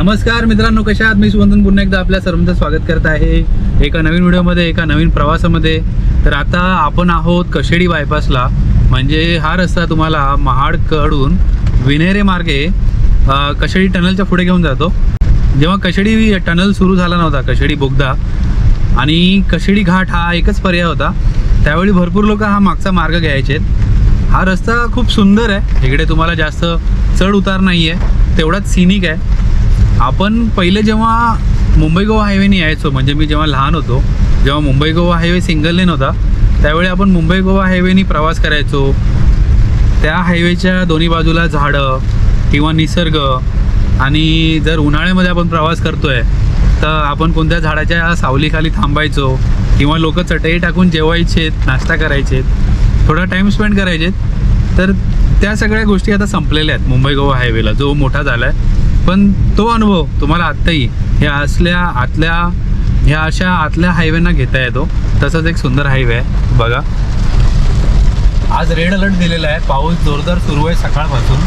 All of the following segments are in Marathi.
नमस्कार मित्रांनो कशा आहात? मी सुवंदन पुन्हा एकदा आपल्या सर्वांचं स्वागत करत आहे. एका नवीन व्हिडिओमध्ये एका नवीन प्रवासामध्ये. तर आता आपण आहोत कशेडी बायपासला म्हणजे हा रस्ता तुम्हाला महाडकडून विनेरे मार्गे कशेडी टनलच्या पुढे घेऊन जातो. जेव्हा कशेडी टनल सुरू झाला नव्हता कशेडी बोगदा आणि कशेडी घाट हा एकच पर्याय होता. त्यावेळी भरपूर लोक हा मागचा मार्ग घ्यायचे. हा रस्ता खूप सुंदर आहे. इकडे तुम्हाला जास्त चढ उतार नाही आहे तेवढाच सिनिक आहे. आपण पहिले जेव्हा मुंबई गोवा हायवेने यायचो म्हणजे मी जेव्हा लहान होतो जेव्हा Mumbai Goa highway single lane होता त्यावेळी आपण मुंबई गोवा हायवेनी प्रवास करायचो. त्या हायवेच्या दोन्ही बाजूला झाडं किंवा निसर्ग आणि जर उन्हाळ्यामध्ये आपण प्रवास करतोय तर आपण कोणत्या झाडाच्या सावलीखाली थांबायचो किंवा लोक चटई टाकून जेवायचेत नाश्ता करायचेत थोडा टाईम स्पेंड करायचेत. तर त्या सगळ्या गोष्टी आता संपलेल्या आहेत मुंबई गोवा हायवेला जो मोठा झाला आहे पण तो अनुभव तुम्हाला आत्ताही ह्या असल्या आतल्या ह्या अशा आतल्या हायवेना घेता येतो. तसंच एक सुंदर हायवे आहे. बघा. आज रेड अलर्ट दिलेला आहे. पाऊस जोरदार सुरू आहे सकाळपासून.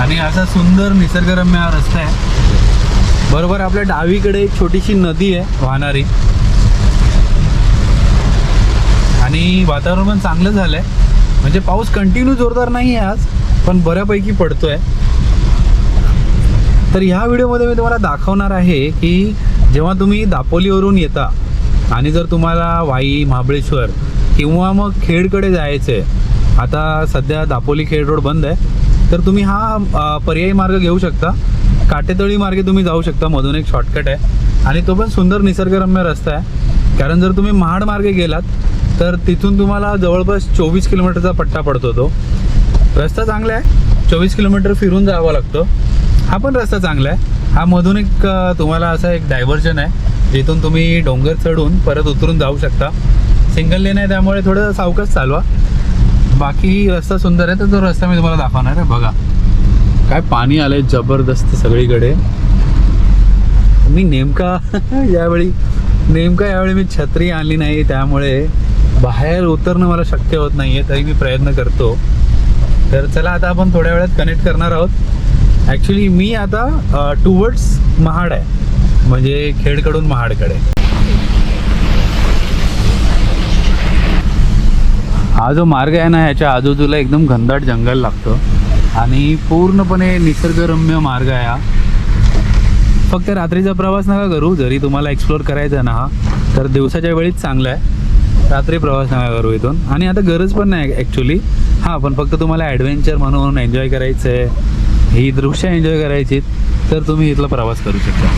आणि असा सुंदर निसर्गरम्य हा रस्ता आहे. बरोबर आपल्या डावीकडे एक छोटीशी नदी आहे वाहणारी. आणि वातावरण पण चांगलं झालं आहे म्हणजे पाऊस कंटिन्यू जोरदार नाही आहे आज पण बऱ्यापैकी पडतोय. तर ह्या व्हिडिओमध्ये मी तुम्हाला दाखवणार आहे की जेव्हा तुम्ही दापोलीवरून येता आणि जर तुम्हाला वाई महाबळेश्वर किंवा मग खेडकडे जायचं आहे आता सध्या दापोली खेड रोड बंद आहे तर तुम्ही हा पर्यायी मार्ग घेऊ शकता. काटेतळी मार्गे तुम्ही जाऊ शकता मधून एक शॉर्टकट आहे. आणि तो पण सुंदर निसर्गरम्य रस्ता आहे. कारण जर तुम्ही महाड मार्गे गेलात तर तिथून तुम्हाला जवळपास चोवीस किलोमीटरचा पट्टा पडतो तो. रस्ता चांगला आहे. चोवीस किलोमीटर फिरून जावं लागतं. हा पण रस्ता चांगला आहे. हा मधून एक तुम्हाला असा एक डायव्हर्जन आहे. जिथून तुम्ही डोंगर चढून परत उतरून जाऊ शकता. सिंगल लेन आहे त्यामुळे थोडं सावकाश चालवा. बाकी रस्ता सुंदर आहे तर तो रस्ता मी तुम्हाला दाखवणार आहे. बघा. काय पाणी आलंय जबरदस्त सगळीकडे. मी नेमका यावेळी नेमका यावेळी मी छत्री आणली नाही त्यामुळे बाहेर उतरणं मला शक्य होत नाही आहे तरी मी प्रयत्न करतो. तर चला आता आपण थोड्या वेळात कनेक्ट करणार आहोत. ॲक्च्युली मी आता टुवर्ड्स महाड आहे. म्हणजे खेडकडून महाडकडे. हा जो मार्ग आहे ना ह्याच्या आजूबाजूला एकदम घनदाट जंगल लागतं. आणि पूर्णपणे निसर्गरम्य मार्ग आहे हा. फक्त रात्रीचा प्रवास नका करू. जरी तुम्हाला एक्सप्लोअर करायचा ना हा तर दिवसाच्या वेळीच चांगला आहे. रात्री प्रवास नका करू इथून. आणि आता गरज पण नाही ॲक्च्युली हां पण फक्त तुम्हाला ॲडव्हेंचर म्हणून एन्जॉय करायचं आहे ही दृश्य एन्जॉय करायची तर तुम्ही इथला प्रवास करू शकता.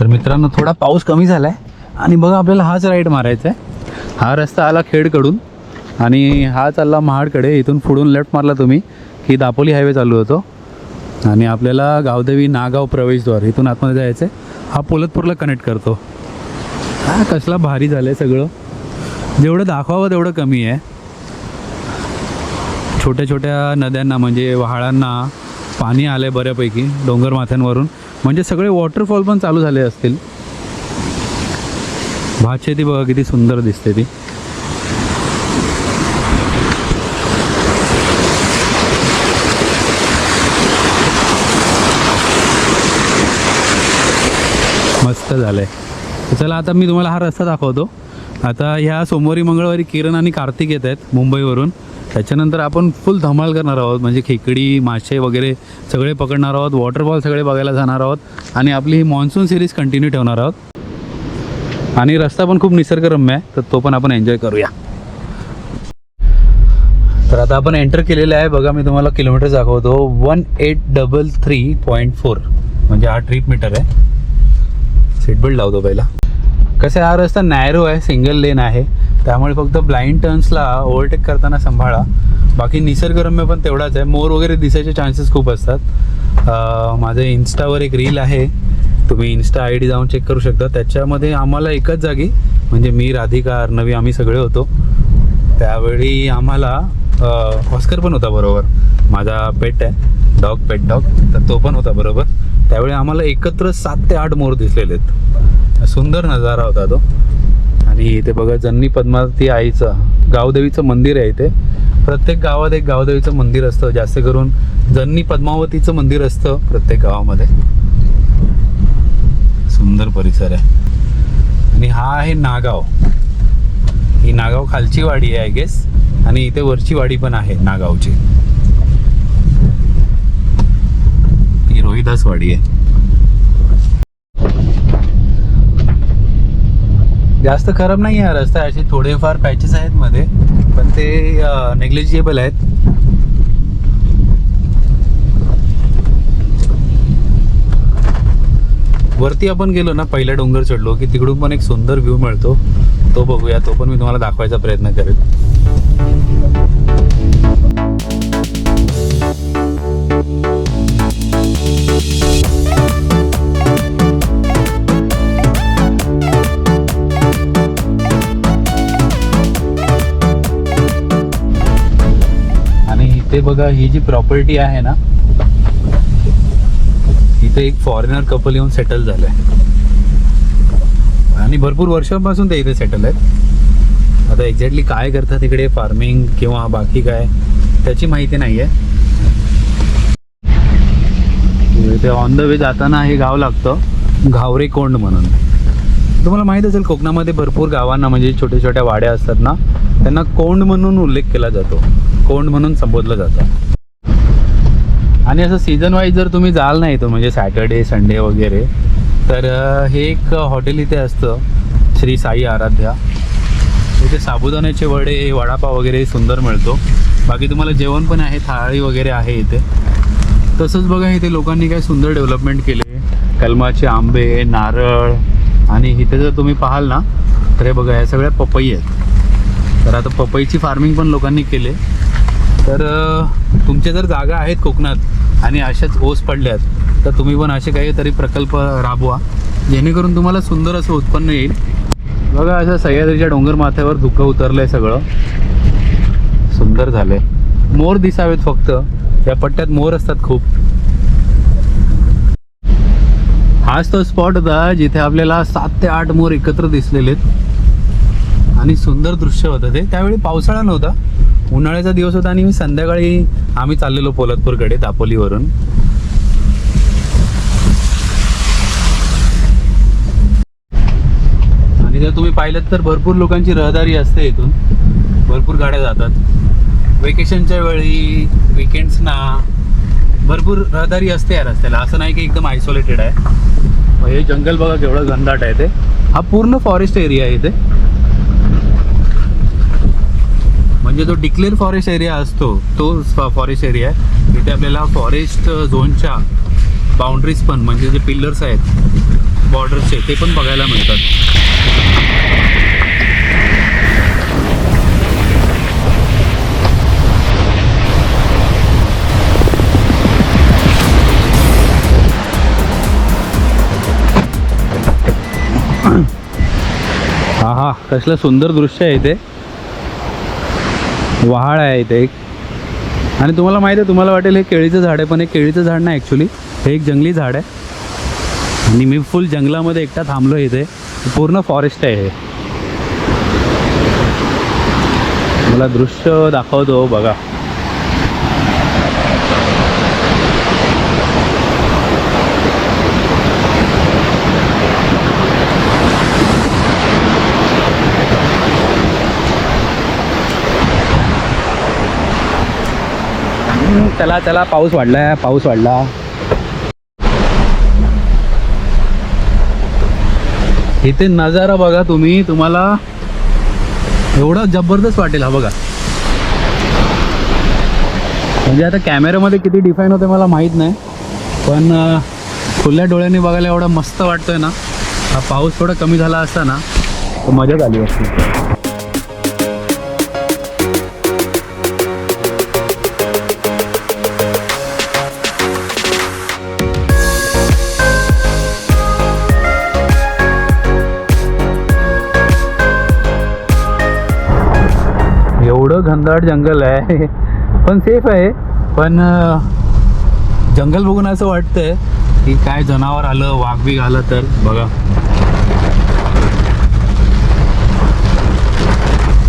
तर मित्रांनो थोडा पाऊस कमी झाला आहे आणि बघा आपल्याला हाच राईड मारायचा आहे. हा रस्ता आला खेडकडून. आणि हा चालला महाडकडे. इथून पुढून लेफ्ट मारला तुम्ही की दापोली हायवे चालू होतो. आणि आपल्याला गावदेवी नागाव प्रवेशद्वार इथून आतमध्ये जायचं आहे हा पोलतपूरला कनेक्ट करतो. हा कसला भारी झालं आहे सगळं. जेवढं दाखवावं तेवढं कमी आहे. छोट्या छोट्या नद्यांना म्हणजे वहाळांना पाणी आलं आहे बऱ्यापैकी डोंगर माथ्यांवरून. म्हणजे सगळे वॉटरफॉल पण चालू झाले असतील. भात शेती बघा किती सुंदर दिसते ती. मस्त झालंय. आहे चला आता मी तुम्हाला हा रस्ता दाखवतो. आता ह्या सोमवारी मंगळवारी किरण आणि कार्तिक येत आहेत मुंबईवरून. त्याच्यानंतर आपण फुल धमाल करणार आहोत. म्हणजे खेकडी मासे वगैरे सगळे पकडणार आहोत. वॉटरफॉल सगळे बघायला जाणार आहोत. आणि आपली ही मॉन्सून सिरीज कंटिन्यू ठेवणार आहोत. आणि रस्ता पण खूप निसर्गरम्य आहे तर तो पण आपण एन्जॉय करूया. तर आता आपण एंटर केलेलं आहे. बघा मी तुम्हाला किलोमीटर दाखवतो. One eight double three point four म्हणजे हा ट्रीप मीटर आहे. सीट बेल्ट लावतो पहिला. कसं आहे, हा रस्ता नॅरो आहे सिंगल लेन आहे. त्यामुळे फक्त ब्लाइंड टर्न्सला ओव्हरटेक करताना सांभाळा. बाकी निसर्गरम्य पण तेवढाच आहे. मोर वगैरे दिसायचे चान्सेस खूप असतात. माझं इन्स्टावर एक रील आहे. तुम्ही इन्स्टा आय डी जाऊन चेक करू शकता. त्याच्यामध्ये आम्हाला एकच जागी म्हणजे मी राधिका अर्णवी आम्ही सगळे होतो. त्यावेळी आम्हाला ऑस्कर पण होता बरोबर. माझा पेट आहे. डॉग पेट डॉग तर तो पण होता बरोबर. त्यावेळी आम्हाला एकत्र सात ते आठ मोर दिसलेले आहेत. सुंदर नजारा होता तो. आणि इथे बघा जन्नी पद्मावती आईचं गावदेवीचं मंदिर आहे इथे. प्रत्येक गावात एक गावदेवीचं मंदिर असतं. जास्त करून जन्नी पद्मावतीचं मंदिर असतं प्रत्येक गावामध्ये. सुंदर परिसर आहे. आणि हा आहे नागाव. ही नागाव खालची वाडी आहे आय गेस आणि इथे वरची वाडी पण आहे नागावची. ही वाडी आहे. जास्त खराब नाही आहे रस्ता असे थोडेफार पॅचेस आहेत मध्ये पण ते नेग्लिजिबल आहेत. वरती आपण गेलो ना पहिला डोंगर चढलो की तिकडून पण एक सुंदर व्ह्यू मिळतो. तो बघूया तो पण मी तुम्हाला दाखवायचा प्रयत्न करेन. इथे बघा ही जी प्रॉपर्टी आहे ना इथे एक फॉरेनर कपल येऊन सेटल झालंय. आणि भरपूर वर्षांपासून ते इथे सेटल आहेत. आता एक्झॅक्टली काय करतात तिकडे फार्मिंग किंवा बाकी काय त्याची माहिती नाही आहे इथे ऑन द वे जाताना हे गाव लागतं घावरे कोंड म्हणून. तुम्हाला माहीत असेल कोकणामध्ये भरपूर गावांना म्हणजे छोट्या छोट्या वाड्या असतात ना त्यांना कोंड म्हणून उल्लेख केला जातो. कोंड म्हणून संबोधलं जातं. आणि असं सीझन वाईज जर तुम्ही जाल नाही तर म्हणजे सॅटर्डे संडे वगैरे तर हे एक हॉटेल इथे असतं श्री साई आराध्या. इथे साबुदाण्याचे वडे वडापाव वगैरे सुंदर मिळतो. बाकी तुम्हाला जेवण पण आहे थाळी वगैरे आहे इथे. तसंच बघा इथे लोकांनी काय सुंदर डेव्हलपमेंट केले. कलमाचे आंबे नारळ आणि इथे जर तुम्ही पाहाल ना तर हे बघा या सगळ्या पपई आहेत. तर आता पपईची फार्मिंग पण लोकांनी केले. तर तुमच्या जर जागा आहेत कोकणात आणि अशाच ओस पडल्यात तर तुम्ही पण असे काहीतरी प्रकल्प राबवा जेणेकरून तुम्हाला सुंदर असं उत्पन्न येईल. बघा असं सह्याद्रीच्या डोंगर माथ्यावर धुकं उतरलंय सगळं. सुंदर झालंय. मोर दिसावेत फक्त. या पट्ट्यात मोर असतात खूप. हाच तो स्पॉट होता जिथे आपल्याला सात ते आठ मोर एकत्र दिसलेले आहेत आणि सुंदर दृश्य होतं ते. त्यावेळी पावसाळा नव्हता. उन्हाळ्याचा दिवस होता आणि मी संध्याकाळी आम्ही चाललेलो पोलादपूरकडे दापोलीवरून. आणि जर तुम्ही पाहिलं तर भरपूर लोकांची रहदारी असते इथून. भरपूर गाड्या जातात. वेकेशनच्या वेळी विकेंड्सना भरपूर रहदारी असते या रस्त्याला. असं नाही की एकदम आयसोलेटेड आहे. हे जंगल बघा केवढं घनदाट आहे ते. हा पूर्ण फॉरेस्ट एरिया आहे इथे. म्हणजे जो डिक्लेअर फॉरेस्ट एरिया असतो तो फॉरेस्ट एरिया आहे. तिथे आपल्याला फॉरेस्ट झोनच्या बाउंड्रीज पण म्हणजे जे पिल्लर्स आहेत बॉर्डरचे ते पण बघायला मिळतात. हा हा कसलं सुंदर दृश्य आहे इथे. वहाळ आहे इथे एक. आणि तुम्हाला माहिती आहे तुम्हाला वाटेल हे केळीचं झाड आहे पण हे केळीचं झाड नाही ॲक्च्युली हे एक जंगली झाड आहे. आणि मी फुल जंगलामध्ये एकटा थांबलो इथे. पूर्ण फॉरेस्ट आहे हे. मला दृश्य दाखवतो बघा. चला चला पाऊस वाढलाय पाऊस वाढला. इथे नजारा बघा तुम्ही तुम्हाला एवढा जबरदस्त वाटेल हा बघा. म्हणजे आता कॅमेऱ्यामध्ये किती डिफाईन होते मला माहीत नाही पण खुल्या डोळ्यांनी बघायला एवढा मस्त वाटतोय ना. हा पाऊस थोडा कमी झाला असता ना तर मजाच आली असती. एवढं घनदाट जंगल आहे. पण सेफ आहे. पण जंगल बघून असं वाटतंय की काय जनावर आलं वाघ बी आलं तर. बघा.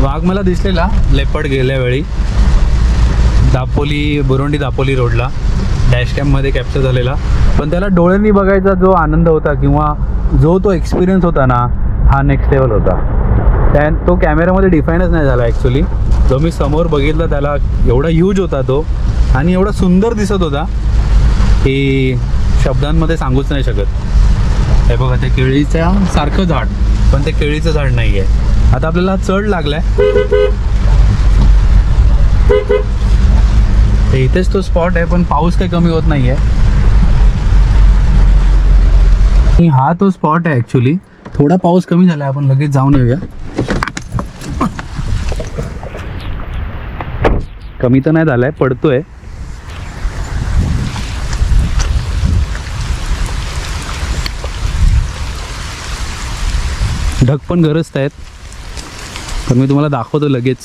वाघ मला दिसलेला. लेपड गेल्या वेळी. दापोली बुरोंडी दापोली रोडला. डॅश कॅममध्ये कॅप्चर झालेला. पण त्याला डोळ्यांनी बघायचा जो आनंद होता किंवा जो तो एक्सपिरियन्स होता ना हा नेक्स्ट लेवल होता. त्या तो कॅमेऱ्यामध्ये डिफाईनच नाही झाला ॲक्च्युली जो मी समोर बघितला त्याला एवढा ह्यूज होता तो आणि एवढा सुंदर दिसत होता की शब्दांमध्ये सांगूच नाही शकत. हे बघा ते केळीच्या सारखं झाड पण ते केळीचं झाड नाही आहे आता आपल्याला चढ लागलाय. इथेच तो स्पॉट आहे पण पाऊस काही कमी होत नाही आहे आणि हा तो स्पॉट आहे ॲक्च्युली थोडा पाऊस कमी झाला आपण लगेच जाऊन येऊया. कमी तर नाही झालाय पडतोय. ढग पण गरजत आहेत. तर मी तुम्हाला दाखवतो लगेच.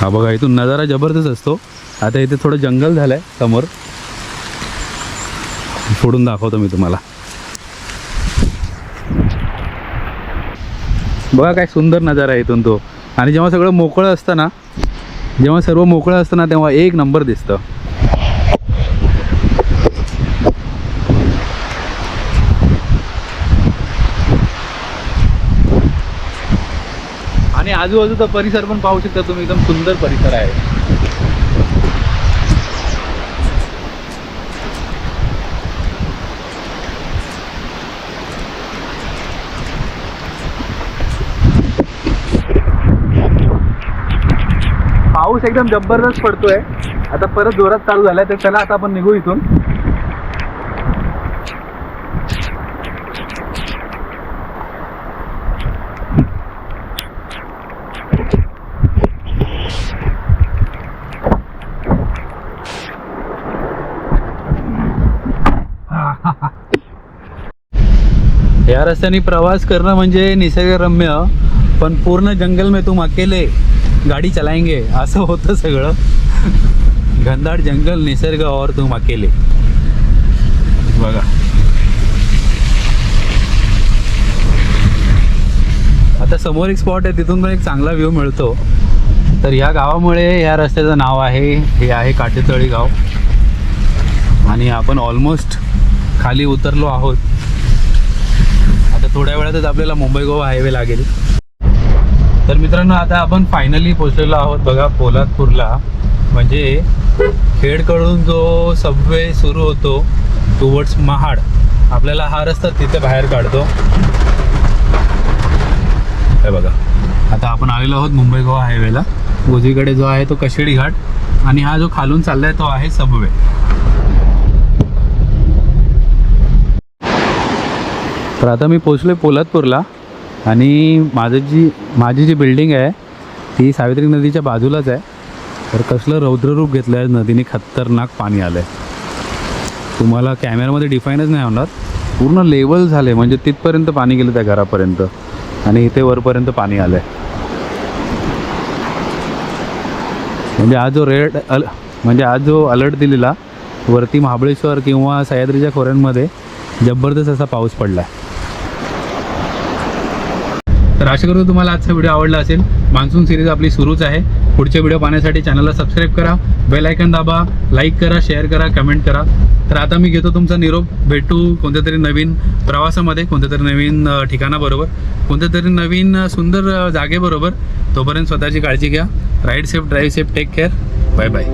हा बघा इथून नजारा जबरदस्त असतो. आता इथे थोडं जंगल झालंय समोर. फोडून दाखवतो मी तुम्हाला. बघा काय सुंदर नजारा आहे इथून तो. आणि जेव्हा सगळं मोकळं असतं ना जेव्हा सर्व मोकळं असतं ना तेव्हा एक नंबर दिसतं. आणि आजूबाजूचा परिसर पण पाहू शकता तुम्ही एकदम सुंदर परिसर आहे. पाऊस एकदम जबरदस्त पडतोय. आता परत जोरात चालू झालाय तर चला आता आपण निघू इथून. या रस्त्याने प्रवास करणं म्हणजे निसर्गरम्य पण पूर्ण जंगल में तुम अकेले. गाडी चलायंगे असं होतं सगळं. घनदाट जंगल निसर्ग और तुम अकेले. बघा. आता समोर एक स्पॉट आहे तिथून पण एक चांगला व्ह्यू मिळतो. तर ह्या गावामुळे ह्या रस्त्याचं नाव आहे हे आहे काटेतळी गाव. आणि आपण ऑलमोस्ट खाली उतरलो आहोत. आता थोड्या वेळातच आपल्याला मुंबई गोवा हायवे लागेल. तर मित्रांनो आता आपण फायनली पोचलेलो आहोत बघा पोलादपूरला. म्हणजे खेडकडून जो सबवे सुरू होतो टुवर्ड्स महाड आपल्याला हा रस्ता तिथे बाहेर काढतो. हे बघा आता आपण आलेलो आहोत मुंबई गोवा हायवेला उजवीकडे जो आहे तो कशेडी घाट आणि हा जो खालून चाललाय तो आहे सबवे तर आता मी पोचलोय पोलादपूरला. आणि माझं जी माझी जी बिल्डिंग आहे ती सावित्री नदीच्या बाजूलाच आहे. तर कसलं रौद्ररूप घेतलं आहे नदीने खतरनाक पाणी आलं आहे तुम्हाला कॅमेऱ्यामध्ये डिफाईनच नाही होणार. पूर्ण लेवल झाले म्हणजे तिथपर्यंत पाणी गेलं त्या घरापर्यंत. आणि इथे वरपर्यंत पाणी आलं आहे म्हणजे आज जो रेड अल म्हणजे आज जो अलर्ट दिलेला वरती महाबळेश्वर किंवा सह्याद्रीच्या खोऱ्यांमध्ये जबरदस्त असा पाऊस पडला आहे आशा करतो तुम्हाला आजचा व्हिडिओ आवडला असेल मान्सून सिरीज आपली सुरूच आहे. पुढचे व्हिडिओ पाहण्यासाठी चॅनलला सबस्क्राईब करा. बेल आयकन दाबा लाईक करा शेअर करा कमेंट करा. तर आता मी घेतो तुमचा निरोप. भेटू कोणत्या तरी नवीन प्रवासामध्ये कोणत्या तरी नवीन ठिकाणाबरोबर. कोणत्या तरी नवीन सुंदर जागेबरोबर. तोपर्यंत स्वतःची काळजी घ्या. Ride safe drive safe take care bye bye